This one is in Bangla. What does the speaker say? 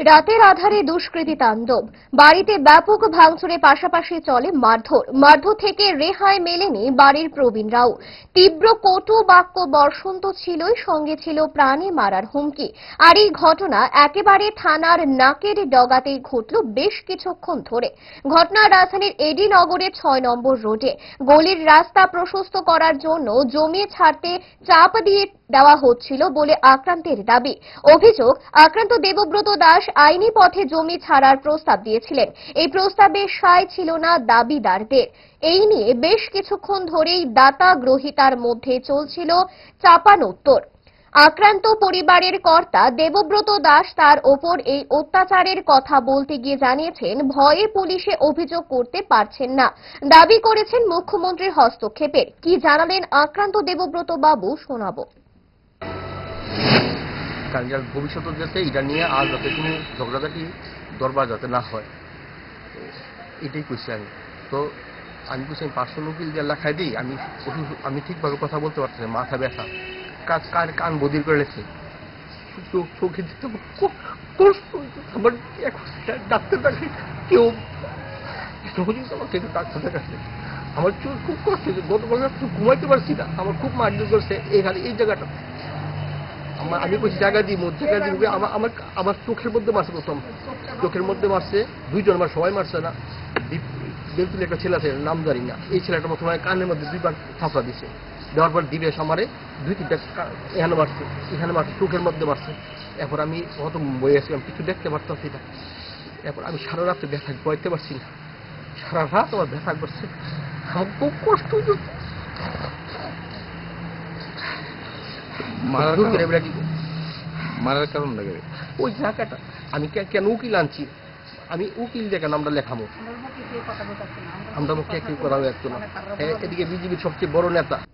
রাতের আধারে দুষ্কৃতী তাণ্ডব। বাড়িতে ব্যাপক ভাঙচুরের পাশাপাশি চলে মারধর। মারধর থেকে রেহাই মেলেনি বাড়ির প্রবীণরাও। তীব্র কটু বাক্য বর্ষণ তো ছিলই, সঙ্গে ছিল প্রাণে মারার হুমকি। আর এই ঘটনা একেবারে থানার নাকের ডগাতেই ঘটল বেশ কিছুক্ষণ ধরে। ঘটনা রাজধানীর এডি নগরের ছয় নম্বর রোডে। গলির রাস্তা প্রশস্ত করার জন্য জমি ছাড়তে চাপ দিয়ে দেওয়া হচ্ছিল বলে আক্রান্তের দাবি। অভিযোগ, আক্রান্ত দেবব্রত দাস আইনি পথে জমি ছাড়ার প্রস্তাব দিয়েছিলেন। এই প্রস্তাবে সায় ছিল না দাবিদারদের। এই নিয়ে বেশ কিছুক্ষণ ধরেই দাতা গ্রহিতার মধ্যে চলছিল চাপানোত্তর আক্রান্ত পরিবারের কর্তা দেবব্রত দাস তার ওপর এই অত্যাচারের কথা বলতে গিয়ে জানিয়েছেন, ভয়ে পুলিশে অভিযোগ করতে পারছেন না। দাবি করেছেন মুখ্যমন্ত্রীর হস্তক্ষেপের। কি জানালেন আক্রান্ত দেবব্রত বাবু, শোনাবো। যার ভবিষ্যতে যাতে এটা নিয়ে আর যাতে কোনো ঝগড়াঝাটি দরবার যাতে না হয়। এটাই করছি আমি। তো আমি বলছি আমি পার্শ্ব উকিল দিয়ে লেখায় দিই, আমি আমি ঠিকভাবে কথা বলতে পারছি না, মাথা ব্যথা। কাজ, কান কান বদির করে লেছে চোখ দিতে আমার এখন ডাক্তার ডাকে কেউ আমার চোখ খুব কষ্ট গতকাল ঘুমাইতে পারছি না। আমার খুব মারধর করছে। এইখানে এই জায়গাটা। আমার আমি বলছি জায়গা দিব জায়গা দিব আমার আমার আমার চোখের মধ্যে মারছে প্রথম। চোখের মধ্যে মারছে, দুইজন আমার সবাই মারছে না। বেলতুলে একটা ছেলে আছে, নাম জানি না। এই ছেলেটা প্রথমে কানের মধ্যে দুইবার থাপড়া দিছে। দেওয়ার পর দিবে আমারে দুই তিনটা এখানে মারছে এখানে মারছে, চোখের মধ্যে মারছে। এরপর আমি অত বয়ে আছি, আমি কিছু দেখতে পারতাছি না। এরপর আমি সারা রাত্রে ব্যথা বইতে পারছি না। সারা রাত আমার ব্যথা করছে। খুব কষ্ট মারার করে কি মারার কারণ লাগে। ওই জায়গাটা আমি কেন উকিল আনছি? আমি উকিল আমরা লেখাবো আমরা মুখে কেউ করাবো একজন না। এদিকে বিজেপির সবচেয়ে বড় নেতা।